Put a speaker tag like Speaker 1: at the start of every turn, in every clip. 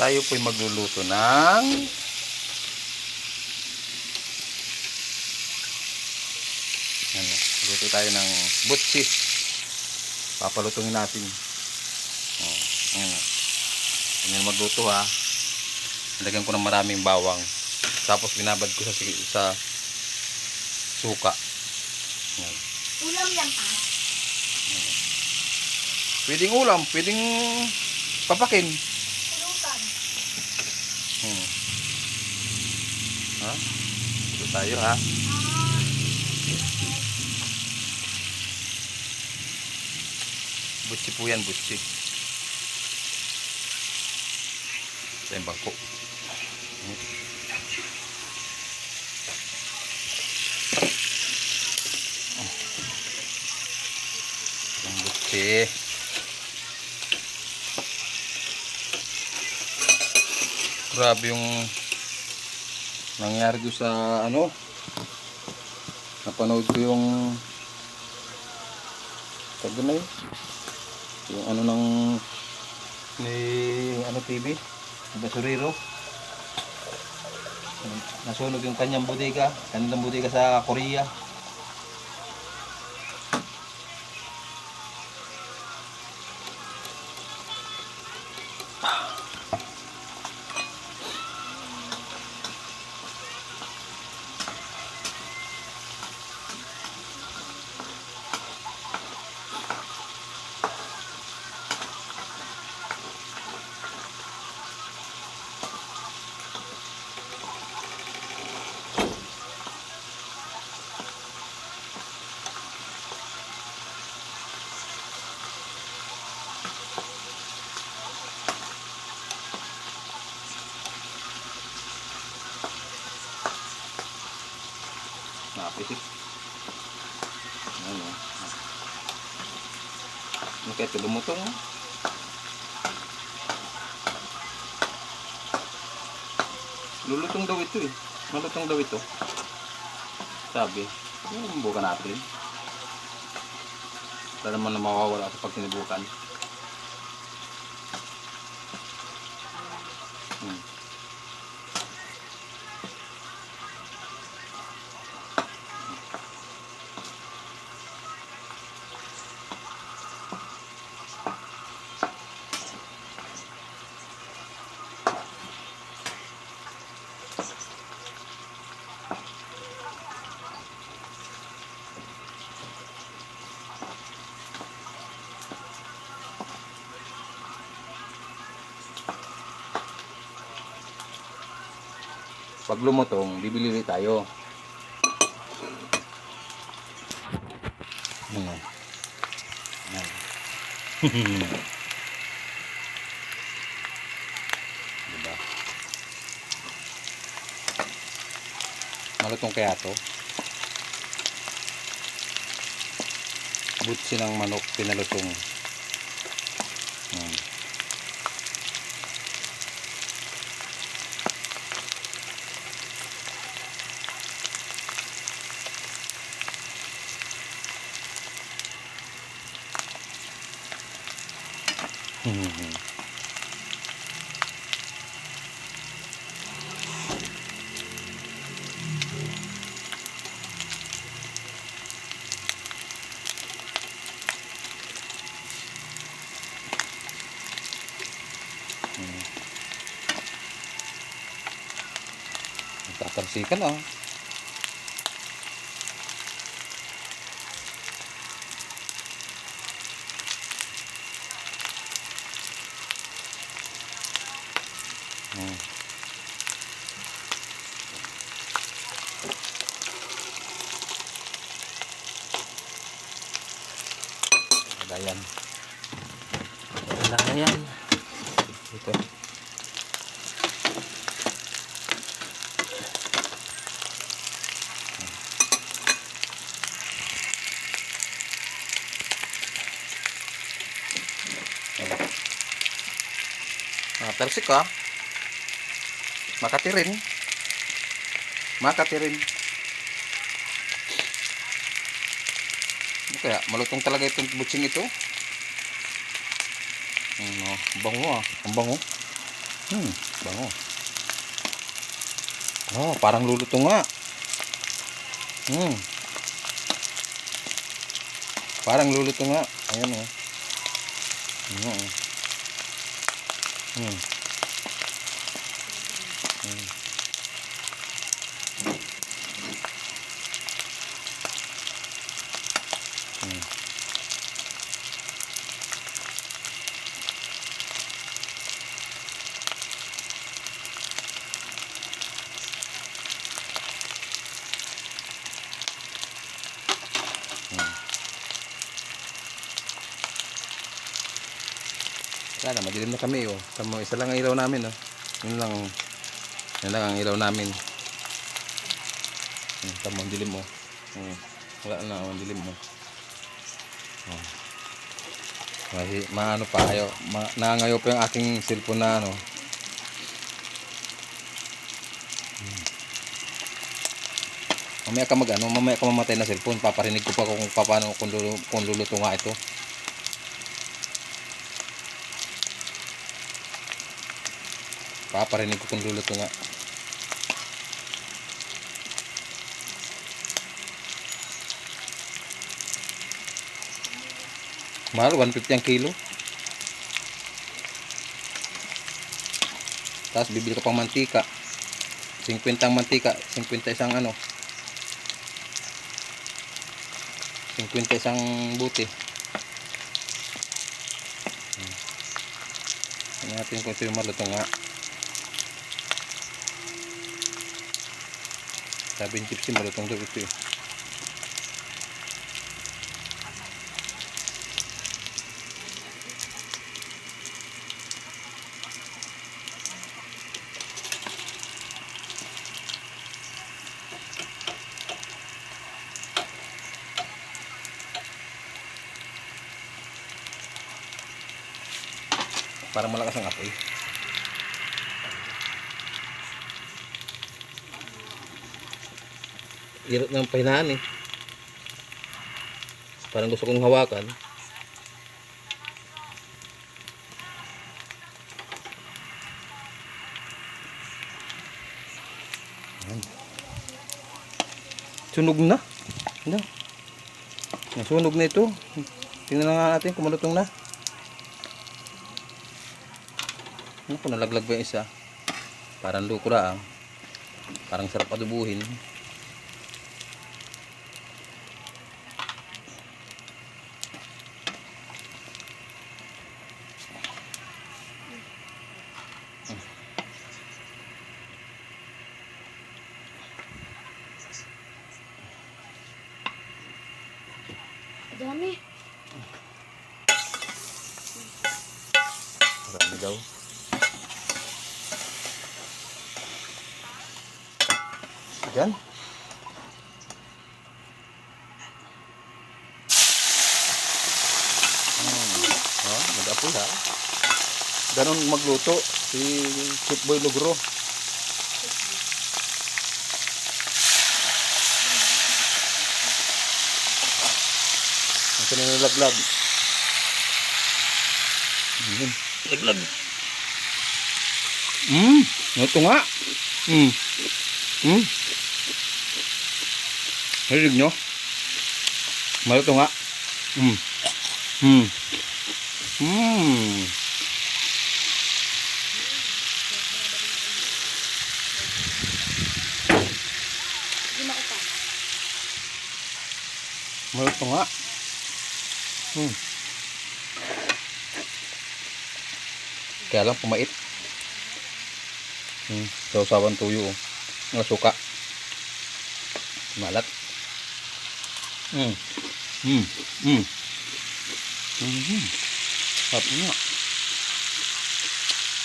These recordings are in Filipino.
Speaker 1: tayo po'y magluluto ng ano, luto tayo ng butsi. Papalutungin natin. Oh, ano. Ganyan magluto ha. Lagyan ko ng maraming bawang. Tapos binabad ko sa sa suka. Yan.
Speaker 2: Ulam yan pa.
Speaker 1: Pwedeng ulam, pwedeng papakin.
Speaker 2: Pulutan.
Speaker 1: Hmm. Ha? Ito tayo ha. Butsi po yan, butsi. Sa yung bangko. Yung butsi. Grabe yung nangyari doon sa ano. Napanood ko yung tawag na yun. Yung ano ng ni ano TV, Basurero. Nasunog yung kanyang bodega, kanilang bodega sa Korea. Nakapisik. Ano? Ano kaya ito lumutong? Lulutong daw ito eh. Malutong daw ito. Sabi. Yung buka natin. Wala naman na mawawala sa pag sinubukan. Hmm. Pag lumutong, bibili tayo. Ano? Ano? Malutong kaya to? Butsi ng manok pinalutong. Hmm. Mhm. Tatalsikan ah. Hmm. Lagayan. Lagayan. Ito. Ah, talsik ah. Makati rin. Makati rin. Ano Kaya malutong talaga itong butsing ito. Ano, ang bango ah. Ang bango. Hmm, bango. Oh, parang luluto nga. Hmm. Parang luluto nga. Ayan oh. Ano oh. Hmm. Hmm. Hmm. Wala na, madilim na kami oh. Tamo, isa lang ang ilaw namin oh. Yun lang. Yun lang ang ilaw namin. Hmm, ang dilim mo. Hmm. Wala na, ang dilim mo. Oh. Mahi, maano pa ayo, ma, nangangayo pa yung aking cellphone na ano. Hmm. Mamaya ka mag ano, mamaya ka mamatay na cellphone, paparinig ko pa kung paano kung, lulu, kung luluto nga ito. Paparinig ko kung luluto nga. Mahal, 150 ang kilo. Tapos bibili ka pang mantika. 50 ang mantika, 50 isang ano. 50 isang buti. Hmm. Tingnan natin kung ito yung maluto nga. Sabi ni Gypsy, malutong daw ito eh. Parang malakas ang apoy. Hirap ng pahinaan eh. Parang gusto kong hawakan. Sunog na. Ano? Nasunog na ito. Tingnan na natin kung malutong na. Ano kung nalaglag ba yung isa? Parang lukura ah. Parang sarap adubuhin.
Speaker 2: Dami.
Speaker 1: Marami daw. Diyan. Hmm. Oh, mag-apoy ha. Ganon magluto si Chip Boy Lugro. Ito na yung laglag. Ayun, laglag. Hmm, ito nga. Hmm. Hmm. Narinig nyo? Maluto nga. Hmm. Hmm. Hmm. Maluto nga. Hmm. Kaya lang pumait. Hmm. Sausawan tuyo. oh. Mga suka. Malat. Hmm. Hmm. Hmm. Hmm. Sarap nga.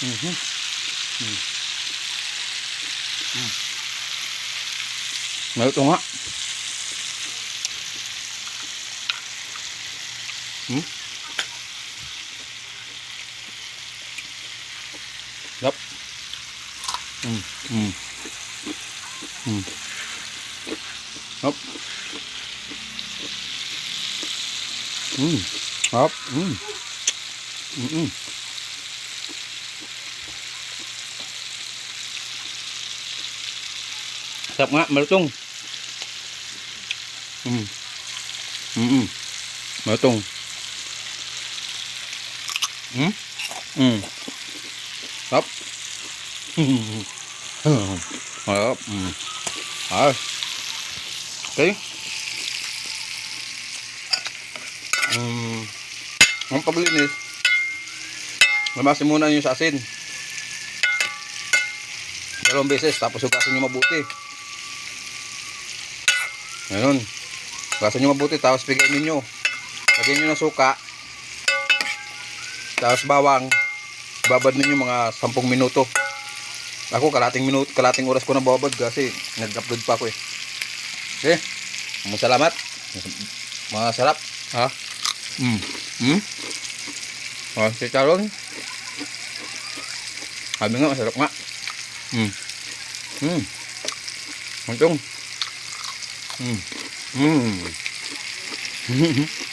Speaker 1: Hmm. Hmm. Hmm. Maluto nga. Ừ. gấp ừ. Ừ. Ừ. gấp ừ. gấp ừ. Ừ. Ừ. sập ngạ mở tung ừ. Ừ. ừ. mở tung Malutong. Mm? Mm. Sarap. Sarap. Mm. Ay. Okay. Mm. Ang paglinis, lamasin muna yung sa asin. Dalawang beses, tapos hugasan nyo mabuti. Ngayon, hugasan nyo mabuti, tapos bigyan ninyo. Lagyan nyo ng suka. Tapos bawang. Babad ninyo mga 10 minuto. Ako, kalating minuto, kalating oras ko na babad kasi nag-upload pa ako eh. Okay, masalamat. Masarap. Ha? Mm. Mm? Oh, si Charon. Sabi nga, masarap nga. Mm. Mm. Untong. Mm. Mm.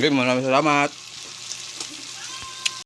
Speaker 1: Okay, maraming salamat.